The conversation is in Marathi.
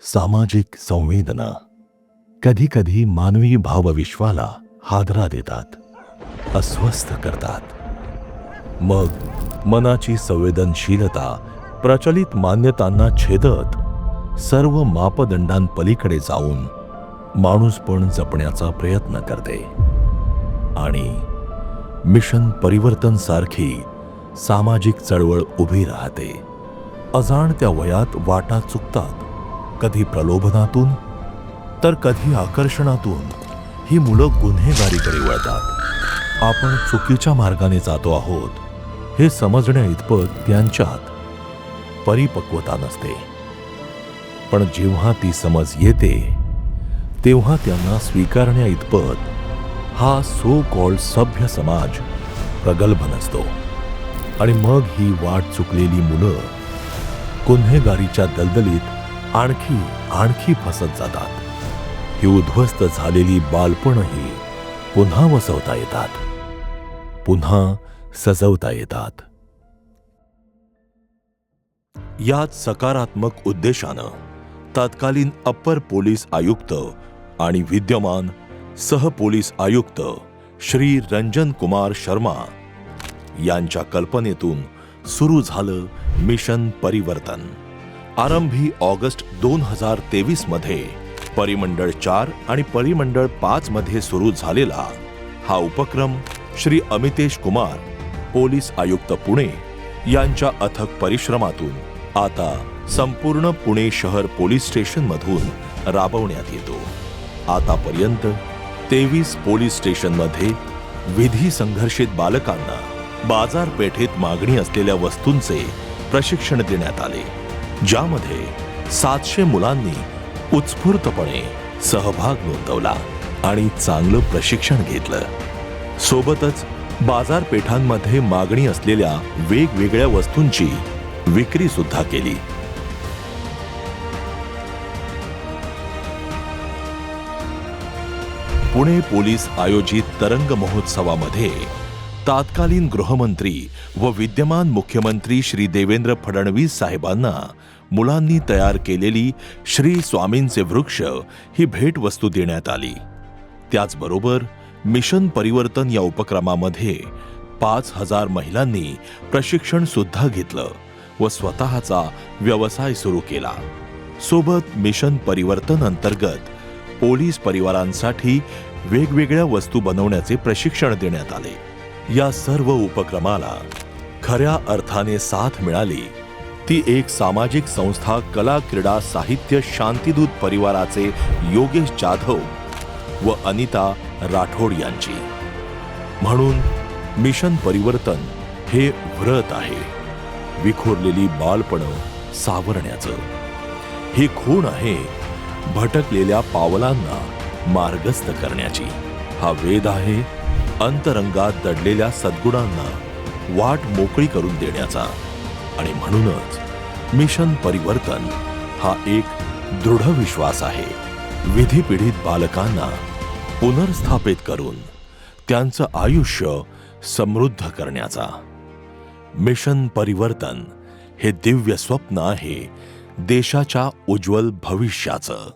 सामाजिक संवेदना. कधी कधी मानवी भावविश्वाला हादरा देतात अस्वस्थ करतात. मग मनाची संवेदनशीलता प्रचलित मान्यतांना छेदत सर्व मापदंडांपलीकडे जाऊन माणूसपण जपण्याचा प्रयत्न करते. आणि मिशन परिवर्तन सारखी सामाजिक चळवळ उभी राहते. अजाणत्या वयात वाटा चुकतात. कधी प्रलोभनातून तर कधी आकर्षणातून ही मुलं गुन्हेगारीकडे वळतात. आपण चुकीच्या मार्गाने जातो आहोत हे समजण्या इतपत त्यांच्यात परिपक्वता नसते. पण जेव्हा ती समज येते तेव्हा त्यांना स्वीकारण्या इतपत हा सो कॉल्ड सभ्य समाज प्रगल्भ नसतो. आणि मग ही वाट चुकलेली मुलं गुन्हेगारीच्या दलदलीत आणखी आणखी फसत जातात. ही उद्ध्वस्त झालेली बालपणही पुन्हा वसवता येतात. पुन्हा सजवता येतात. यात सकारात्मक उद्देशानं तत्कालीन अप्पर पोलीस आयुक्त आणि विद्यमान सहपोलीस आयुक्त श्री रंजन कुमार शर्मा यांच्या कल्पनेतून सुरू झालं मिशन परिवर्तन. आरंभी ऑगस्ट दोन हजार तेवीसमध्ये परिमंडळ चार आणि परिमंडळ पाच मध्ये सुरू झालेला हा उपक्रम श्री अमितेश कुमार पोलीस आयुक्त पुणे यांच्या अथक परिश्रमातून आता संपूर्ण पुणे शहर पोलीस स्टेशन मधून राबवण्यात येतो. आतापर्यंत तेवीस पोलीस स्टेशनमध्ये विधी संघर्षित बालकांना बाजारपेठेत मागणी असलेल्या वस्तूंचे प्रशिक्षण देण्यात आले. ज्यामध्ये सातशे मुलांनी उत्स्फूर्तपणे सहभाग नोंदवला आणि चांगलं प्रशिक्षण घेतलं. सोबतच बाजारपेठांमध्ये मागणी असलेल्या वेगवेगळ्या वस्तूंची विक्री सुद्धा केली. पुणे पोलीस आयोजित तरंग महोत्सवामध्ये तात्कालीन गृहमंत्री व विद्यमान मुख्यमंत्री श्री देवेंद्र फडणवीस साहेबांना मुलांनी तयार केलेली श्री स्वामींचे वृक्ष ही भेटवस्तू देण्यात आली. त्याचबरोबर मिशन परिवर्तन या उपक्रमामध्ये पाच हजार महिलांनी प्रशिक्षण सुद्धा घेतलं व स्वतःचा व्यवसाय सुरू केला. सोबत मिशन परिवर्तन अंतर्गत पोलीस परिवारांसाठी वेगवेगळ्या वस्तू बनवण्याचे प्रशिक्षण देण्यात आले. या सर्व उपक्रमाला खऱ्या अर्थाने साथ मिळाली. ती एक सामाजिक संस्था कला क्रीडा साहित्य शांतिदूत परिवाराचे योगेश जाधव व अनिता राठोड यांची. म्हणून मिशन परिवर्तन हे व्रत आहे. विखोरलेली बालपणं सावरण्याचं. ही खूण आहे भटकलेल्या पावलांना मार्गस्थ करण्याची. हा वेद आहे अंतरंगात दडलेल्या सद्गुणांना वाट मोकळी करून देण्याचा. आणि म्हणूनच मिशन परिवर्तन हा एक दृढ विश्वास आहे. विधीपीडित बालकांना पुनर्स्थापित करून त्यांचं आयुष्य समृद्ध करण्याचा. मिशन परिवर्तन हे दिव्य स्वप्न आहे देशाच्या उज्ज्वल भविष्याचं.